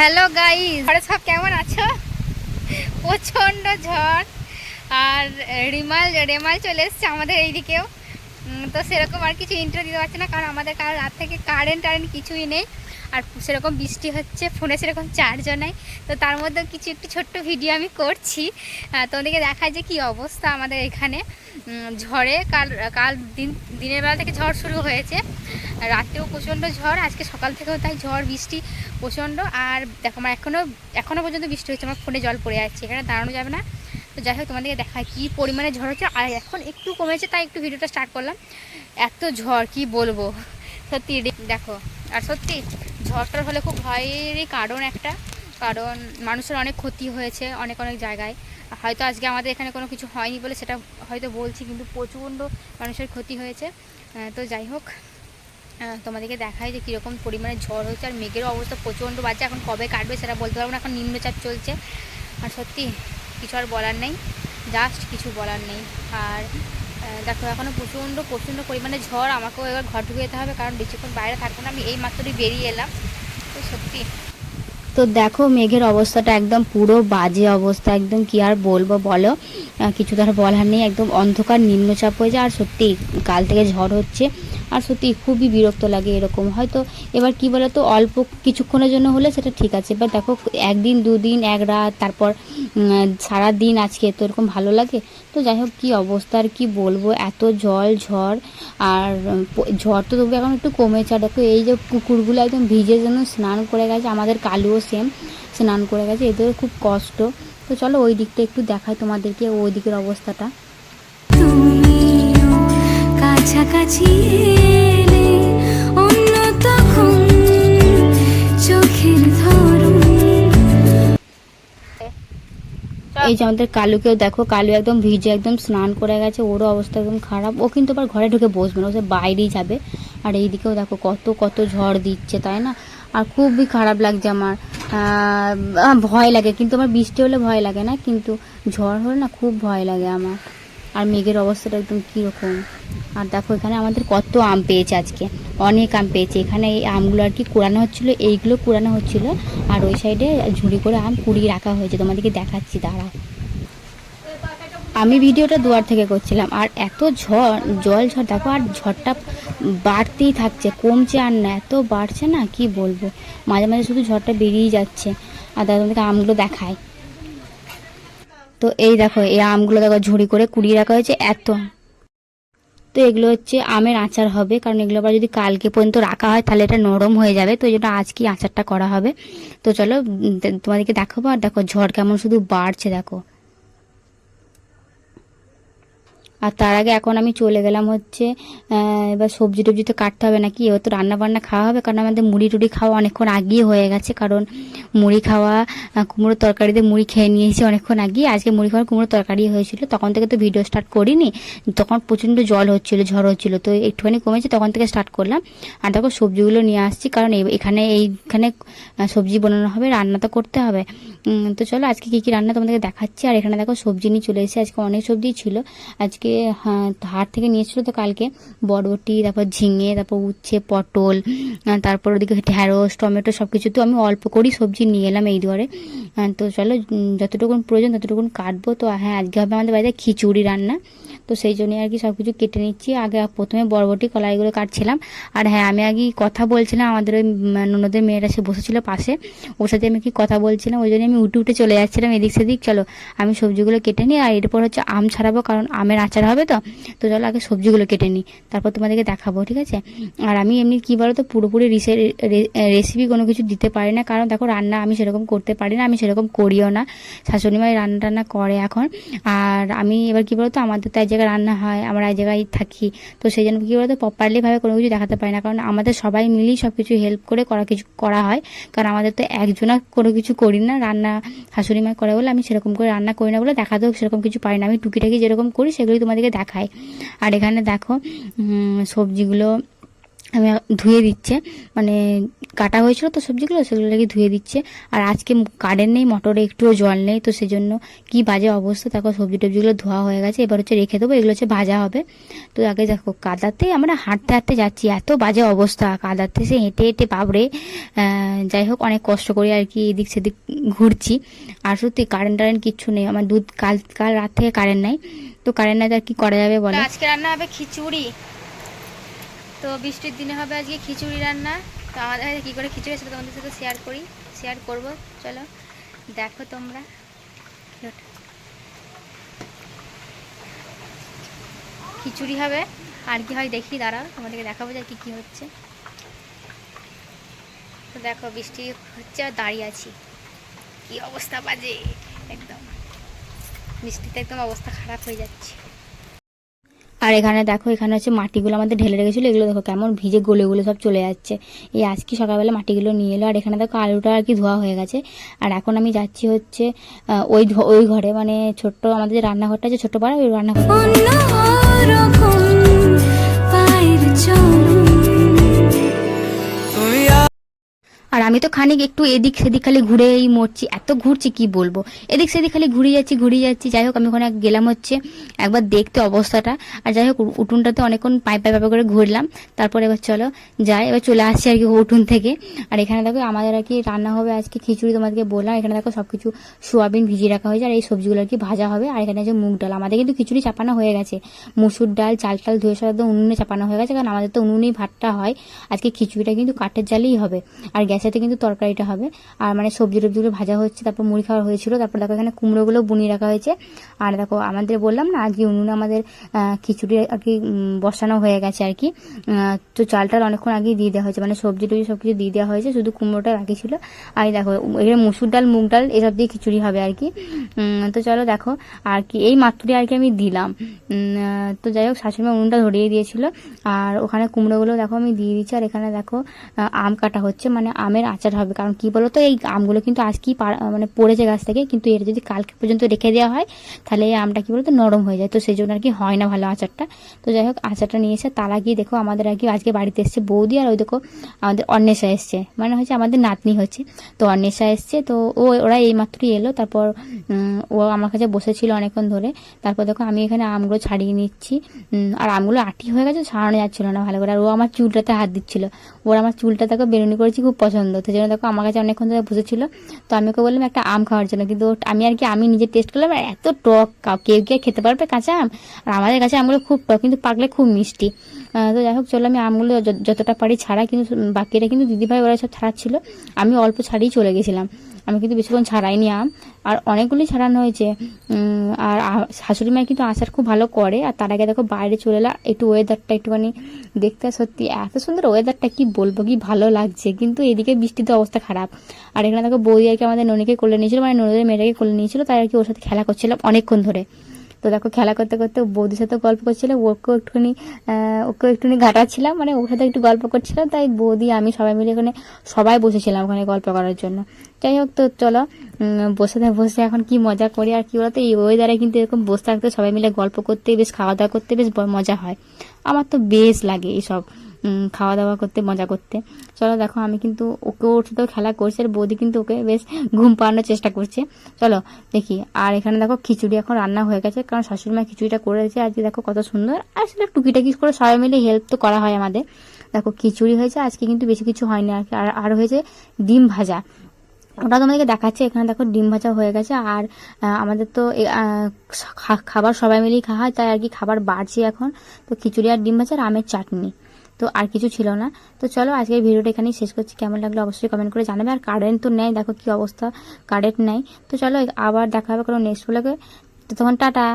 Hello guy ঘরে সব কেমন আছো? প্রচণ্ড ঝড়। আর রিমাল, রেমাল চলে এসছে আমাদের এইদিকেও। তো সেরকম আর কিছু ইন্টার দিতে পারছে না, কারণ আমাদের কাল রাত থেকে কারেন্ট টারেন্ট কিছুই নেই। আর সেরকম বৃষ্টি হচ্ছে, ফোনে সেরকম চার্জও নেই। তো তার মধ্যে কিছু একটু ছোট্ট ভিডিও আমি করছি। তোমাদেরকে দেখায় যে কি অবস্থা আমাদের এখানে। ঝড়ে কাল কাল দিন, দিনের বেলা থেকে ঝড় শুরু হয়েছে। রাতেও প্রচণ্ড ঝড়, আজকে সকাল থেকেও তাই ঝড়, বৃষ্টি প্রচণ্ড। আর দেখো, আমার এখনও এখনও পর্যন্ত বৃষ্টি হচ্ছে, আমার ফোনে জল পড়ে যাচ্ছে এখানে দাঁড়ানো যাবে না। তো যাই হোক, তোমাদেরকে দেখায় কী পরিমাণে ঝড় হচ্ছে। আর এখন একটু কমেছে, তাই একটু ভিডিওটা স্টার্ট করলাম। এত ঝড়, কি বলব? সত্যি দেখো, আর সত্যি, ঝড়টার হলে খুব ভয়েরই কারণ একটা। কারণ মানুষের অনেক ক্ষতি হয়েছে অনেক অনেক জায়গায়। হয়তো আজকে আমাদের এখানে কোনো কিছু হয়নি বলে সেটা হয়তো বলছি, কিন্তু প্রচণ্ড মানুষের ক্ষতি হয়েছে। তো যাই হোক তোমাদেরকে দেখায় যে কীরকম পরিমাণে ঝড় হচ্ছে আর মেঘের অবস্থা প্রচণ্ড বাজে। এখন কবে কাটবে সেটা বলতে পারব না, এখন নিম্নচাপ চলছে। আর সত্যি কিছু আর বলার নেই জাস্ট কিছু বলার নেই। আর দেখো এখনও প্রচণ্ড প্রচণ্ড পরিমাণে ঝড়, আমাকেও এবার ঘর ঢুকে যেতে হবে, কারণ বেশিক্ষণ বাইরে থাকব না, আমি এই মাত্রই বেরিয়ে এলাম। তো সত্যি। তো দেখো, মেঘের অবস্থাটা একদম পুরো বাজে অবস্থা, একদম কি আর বলব বলো? কিছু তো আর বলার নেই, একদম অন্ধকার, নিম্নচাপ হয়ে যায়, আর সত্যি কাল থেকে ঝড় হচ্ছে, আর সত্যি খুবই বিরক্ত লাগে এরকম। হয়তো এবার কি বলো তো অল্প কিছুক্ষণের জন্য হলে সেটা ঠিক আছে এবার দেখো একদিন, দুদিন, এক রাত, তারপর সারা দিন আজকে তো এরকম ভালো লাগে? তো যাই হোক, কী অবস্থা আর কি বলব, এত জল, ঝড়, আর ঝড় তো তবু এখন একটু কমেছে, আর দেখো এই যে কুকুরগুলো একদম ভিজে যেন স্নান করে গেছে, আমাদের কালুও সেম স্নান করে গেছে এদেরও খুব কষ্ট। তো চলো ওই দিকটা একটু দেখাই তোমাদেরকে ওই দিকের অবস্থাটা। কাছাকাছি এলে অন্য তখন চোখের এই যে আমাদের কালুকেও দেখো কালু একদম ভিজে একদম স্নান করে গেছে ওরও অবস্থা একদম খারাপ। ও কিন্তু আবার ঘরে ঢুকে বসবে না ও সে বাইরেই যাবে। আর এই দিকেও দেখো কত কত ঝড় দিচ্ছে তাই না? আর খুবই খারাপ লাগছে আমার। ভয় লাগে, কিন্তু আমার বৃষ্টি হলে ভয় লাগে না, কিন্তু ঝড় হলে না খুব ভয় লাগে আমার। আর মেঘের অবস্থাটা একদম কীরকম। আর দেখো, এখানে আমাদের কত আম পেয়েছে আজকে। অনেক আম পেয়েছে। এখানে এই আমগুলো আর কি কুড়ানো হচ্ছিল, এইগুলো কুড়ানো হচ্ছিল, আর ওই সাইডে ঝুড়ি করে আম কুড়িয়ে রাখা হয়েছে। তোমাদেরকে দেখাচ্ছি, দাঁড়াও। আমি ভিডিওটা দুয়ার থেকে করছিলাম, আর এত ঝড়, জল ঝড়, দেখো, আর ঝড়টা বাড়তেই থাকছে, কমছে আর না, এত বাড়ছে না, কি বলব? মাঝে মাঝে শুধু ঝড়টা বেরিয়ে যাচ্ছে। আর দাদা তোমাদেরকে আমগুলো দেখায় তো এই দেখো, এই আমগুলো দেখো, ঝুড়ি করে কুড়িয়ে রাখা হয়েছে, এত। তো এগুলো হচ্ছে আমের আচার হবে, কারণ এগুলো আবার যদি কালকে পর্যন্ত রাখা হয়, তাহলে এটা নরম হয়ে যাবে, তো এই জন্য আজকে আচারটা করা হবে। তো চলো তোমাদেরকে দেখাবো, আর দেখো, ঝড় কেমন শুধু বাড়ছে, দেখো। আর তার আগে এখন আমি চলে গেলাম হচ্ছে এবার সবজি টবজি তো কাটতে হবে নাকি? এবার তো রান্না বান্না খাওয়া হবে কারণ আমাদের মুড়ি টুড়ি খাওয়া অনেকক্ষণ আগিয়ে হয়ে গেছে কারণ মুড়ি খাওয়া আহ, কুমড়োর তরকারিতে মুড়ি খেয়ে নিয়েছি অনেকক্ষণ আগে আজকে মুড়ি খাওয়ার কুমড়োর তরকারি হয়েছিল তখন থেকে তো ভিডিও স্টার্ট করিনি তখন প্রচণ্ড জল হচ্ছিল ঝড় হচ্ছিল তো একটুখানি কমেছে তখন থেকে স্টার্ট করলাম। আর দেখো সবজিগুলো নিয়ে আসছি কারণ এখানে এইখানে সবজি বানানো হবে রান্না তো করতে হবে। তো চলো আজকে কী কী রান্না তোমাদেরকে দেখাচ্ছি আর এখানে দেখো সবজি নিয়ে চলে এসেছি আজকে অনেক সবজি ছিল আজকে হ্যাঁ, হাট থেকে নিয়েছিল তো কালকে। বরবটি তারপর ঝিঙে তারপর উচ্ছে পটল তারপর ওদিকে ঢ্যাঁড়স টমেটো সব কিছু তো আমি অল্প করেই সবজি নিয়ে এলাম এই দুয়ারে। তো চলো যতটুকুন প্রয়োজন ততটুকুন কাটবো। তো হ্যাঁ আজকে হবে আমাদের বাড়িতে খিচুড়ি রান্না। তো সেই জন্যই আর কি সব কিছু কেটে নিচ্ছি। আগে প্রথমে বরবটি কলাইগুলো কাটছিলাম। আর হ্যাঁ আমি আগে কথা বলছিলাম? আমাদের ওই ননদের মেয়েরা সে বসেছিল পাশে। ওর সাথে আমি কি কথা বলছিলাম? ওই জন্য আমি উঠে উঠে চলে যাচ্ছিলাম এদিক সেদিক। চলো, আমি সবজিগুলো কেটে নিই আর এরপর হচ্ছে আম ছাড়াবো, কারণ আমের আচার হবে তো। তো চলো আগে সবজিগুলো কেটে নিই, তারপর তোমাদেরকে দেখাবো, ঠিক আছে? আর আমি এমনি কী বলো তো পুরোপুরি রিসে রেসিপি কোনো কিছু দিতে পারি না। কারণ দেখো, রান্না আমি সেরকম করতে পারি না, আমি সেরকম করিও না। শাশুড়ি মাই রান্না টান্না করে এখন। আর আমি এবার কী বলতো, আমাদের তো এক জায়গায় রান্না হয়, আমরা এক জায়গায় থাকি, তো সেই জন্য কী বলতো প্রপারলিভাবে কোনো কিছু দেখাতে পারি না। কারণ আমাদের সবাই মিলেই সব কিছু হেল্প করে করা কিছু, করা হয়। কারণ আমাদের তো একজনা কোনো কিছু করি না, রান্না শাশুড়ি মা করে বলে আমি সেরকম করে রান্না করি না বলে দেখাতেও সেরকম কিছু পারি না। আমি টুকিটাকি যেরকম করি সেগুলোই তোমাদেরকে দেখাই। আর এখানে দেখো সবজিগুলো আমি ধুয়ে দিচ্ছে। মানে কাটা হয়েছিল তো সবজিগুলো সেগুলোকে ধুয়ে দিচ্ছে। আর আজকে কারেন্ট নেই, মোটরে একটুও জল নেই, তো সেজন্য কি বাজে অবস্থা। তারপর সবজি টবজিগুলো ধোয়া হয়ে গেছে, এবার হচ্ছে রেখে দেবো, এগুলো হচ্ছে ভাজা হবে। তো আগে দেখো, কাদাতে আমরা হাঁটতে হাঁটতে যাচ্ছি, এত বাজে অবস্থা কাদাতে, সে হেঁটে হেঁটে বাবরে যাই হোক, অনেক কষ্ট করে আর কি এদিক সেদিক ঘুরছি। আর সত্যি কারেন্ট টারেন্ট কিচ্ছু নেই, আমার দুধ, কাল কাল রাত থেকে কারেন্ট নাই। তো কারেন্ট নাই তো আর কি করা যাবে বলো? আজকে রান্না হবে খিচুড়ি। তো বৃষ্টির দিনে হবে আজকে খিচুড়ি রান্না। তো আমাদের হাতে কী করে খিচুড়ি সেটা তোমাদের সাথে শেয়ার করি শেয়ার করব। চলো, দেখো তোমরা। খিচুড়ি হবে, আর কি হয় দেখি, দাঁড়াও, তোমাদেরকে দেখাবো যে কি কি হচ্ছে। তো দেখো, বৃষ্টি হচ্ছে আর দাঁড়িয়ে আছি। কি অবস্থা বাজে, একদম। বৃষ্টিতে একদম অবস্থা খারাপ হয়ে যাচ্ছে। আর এখানে দেখো, এখানে হচ্ছে মাটিগুলো আমাদের ঢেলে রেখেছিলো। এগুলো দেখো কেমন ভিজে গলে গলে সব চলে যাচ্ছে। এই আজকে সকালবেলা মাটিগুলো নিয়ে এলো। আর এখানে দেখো আলুটা আর কি ধোয়া হয়ে গেছে। আর এখন আমি যাচ্ছি হচ্ছে ওই ওই ঘরে। মানে ছোট্ট আমাদের যে রান্নাঘরটা আছে, ছোট্ট পাড়া, ওই রান্নাঘর। আমি তো খানিক একটু এদিক সেদিক খালি ঘুরেই মরছি। এত ঘুরছি, কি বলব? এদিক সেদিক খালি ঘুরে যাচ্ছি ঘুরে যাচ্ছি। যাই হোক, আমি ওখানে গেলাম হচ্ছে, একবার দেখতে অবস্থাটা। আর যাই হোক উঠোনটাতে অনেকক্ষণ পাইপ পাইপ করে ঘুরলাম। তারপর এবার চলো, যাই, এবার চলে আসছি আর কি উঠুন থেকে। আর এখানে দেখো, আমাদের আর কি রান্না হবে আজকে খিচুড়ি তোমাদেরকে বললাম। এখানে দেখো সব কিছু সোয়াবিন ভিজিয়ে রাখা হয়েছে। আর এই সবজিগুলো আর কি ভাজা হবে। আর এখানে আছে মুগ ডাল। আমাদের কিন্তু খিচুড়ি চাপানো হয়ে গেছে। মুসুর ডাল, চাল টাল, ধুয়ে সব একদম উনুনে চাপানো হয়ে গেছে। কারণ আমাদের তো উনুনেই ভাতটা হয়। আজকে খিচুড়িটা কিন্তু কাঠের জালেই হবে। আর গ্যাসেতে কিন্তু তরকারিটা হবে। আর মানে সবজি টবজিগুলো ভাজা হচ্ছে, তারপর মুড়ি খাওয়া হয়েছিল, তারপর দেখো এখানে কুমড়োগুলো বুনিয়ে রাখা হয়েছে। আর দেখো আমাদের বললাম না, আজকে উনুনে আমাদের খিচুড়ি আর কি বসানো হয়ে গেছে আর কি। তো চালটাল অনেকক্ষণ আগেই দিয়ে দেওয়া হয়েছে মানে সবজি টবজি সব কিছু দিয়ে দেওয়া হয়েছে, শুধু কুমড়োটা বাকি ছিল। আর দেখো, এখানে মুসুর ডাল, মুগ ডাল, এসব দিয়ে খিচুড়ি হবে আর কি। তো চলো দেখো, আর কি, এই মাত্রটি আর কি আমি দিলাম। তো যাই হোক শাশুড়ি উনুনটা ধরিয়ে দিয়েছিল। আর ওখানে কুমড়োগুলো দেখো আমি দিয়ে দিচ্ছি, আর এখানে দেখো আম কাটা হচ্ছে মানে আমের আচার হবে। কারণ কি বলো তো এই আমগুলো কিন্তু আজকেই মানে পড়েছে গাছ থেকে, কিন্তু এর যদি কালকে পর্যন্ত রেখে দেওয়া হয়, তাহলে এই আমটা কি বলতো নরম হয়ে যায়। তো সেই জন্য আর কি হয় না ভালো আচারটা। তো যাই হোক, আচারটা নিয়ে এসে তালা গিয়ে দেখো আমাদের আর কি আজকে বাড়িতে এসছে বৌদি আর ওই দেখো আমাদের অন্বেষা এসছে। মানে হচ্ছে আমাদের নাতনি হচ্ছে। তো অন্বেষা এসছে, তো ও, ওরা এই মাত্রই এলো। তারপর ও আমার কাছে বসেছিল অনেকক্ষণ ধরে। তারপর দেখো আমি এখানে আমগুলো ছাড়িয়ে নিচ্ছি। আর আমগুলো আটি হয়ে গেছে, ছাড়ানো যাচ্ছিল না ভালো করে। আর ও আমার চুলটাতে হাত দিচ্ছিল। ওর আমার চুলটা দেখো বেরুনি করেছি খুব পছন্দ। তো জন্য দেখো আমার কাছে অনেকক্ষণ ধরে বসেছিল তো আমি ওকে বললাম একটা আম খাওয়ার জন্য। কিন্তু আমি আর কি, আমি নিজে টেস্ট করলাম আর এত টক কেউ কে খেতে পারবে কাঁচা আম? আর আমাদের কাছে আমগুলো খুব টক, কিন্তু পাকলে খুব মিষ্টি। তো যাই হোক, চলো আমি আমগুলো যতটা পারি ছাড়া। কিন্তু বাকিরা কিন্তু দিদিভাই, ওরা সব ছাড়াচ্ছিল। আমি অল্প ছাড়িয়ে চলে গেছিলাম। আমি কিন্তু বেশিক্ষণ ছাড়াইনি আম। আর অনেকগুলি ছাড়ানো হয়েছে। আর শাশুড়ি মায়ের কিন্তু আচার খুব ভালো করে। আর তার আগে দেখো বাইরে চলে এলাম। একটু ওয়েদারটা একটুখানি দেখতে সত্যি এত সুন্দর ওয়েদারটা কি বলব, কি ভালো লাগছে। কিন্তু এদিকে বৃষ্টিতে অবস্থা খারাপ। আর এখানে দেখো বৌদি আর কি আমাদের ননীকে কোলে নিয়েছিল। মানে ননদের মেয়েটাকে কোলে নিয়েছিল। তাই আর কি ওর সাথে খেলা করছিলাম অনেকক্ষণ ধরে। তো দেখো খেলা করতে করতে বৌদির সাথে গল্প করছিল, ওকেও একটুখানি ওকেও একটুখানি ঘাটাচ্ছিলাম মানে ওর সাথে একটু গল্প করছিলাম তাই বৌদি, আমি সবাই মিলে ওখানে, সবাই বসেছিলাম ওখানে গল্প করার জন্য। যাই হোক তো চলো বসে বসে এখন কি মজা করি আর কি বলতো? এই ওয়েদারে কিন্তু এরকম বসে থাকতে, সবাই মিলে গল্প করতে বেশ খাওয়া দাওয়া করতে বেশ মজা হয়। আমার তো বেশ লাগে এইসব খাওয়া দাওয়া করতে, মজা করতে। চলো দেখো, আমি কিন্তু ওকে ওর সাথেও খেলা করছি, আর বৌদি কিন্তু ওকে বেশ ঘুম পাড়ানোর চেষ্টা করছে। চলো দেখি, আর এখানে দেখো খিচুড়ি এখন রান্না হয়ে গেছে, কারণ শাশুড়ি মা খিচুড়িটা করেছে আজকে দেখো কত সুন্দর। আর সেটা টুকিটাকি করে সবাই মিলে হেল্প তো করা হয় আমাদের। দেখো খিচুড়ি হয়েছে, আজকে কিন্তু বেশি কিছু হয়নি আর। আর হয়েছে ডিম ভাজা। ওটা তোমাদেরকে দেখাচ্ছে, এখানে দেখো ডিম ভাজা হয়ে গেছে, আর আমাদের তো খাবার সবাই মিলেই খাওয়া হয়, তাই আর কি খাবার বাড়ছে এখন। তো খিচুড়ি আর ডিম ভাজা আর আমের চাটনি। তো আর কিছু ছিল না। তো চলো আজকের ভিডিওটা এখানেই শেষ করছি। কেমন লাগল অবশ্যই কমেন্ট করে জানাবে। আর কারেন্ট তো নেয় দেখো কি অবস্থা। কারেন্ট নেয় তো চলো আবার দেখা হবে কোনো নেক্সট ব্লগে তো তখন টাটা।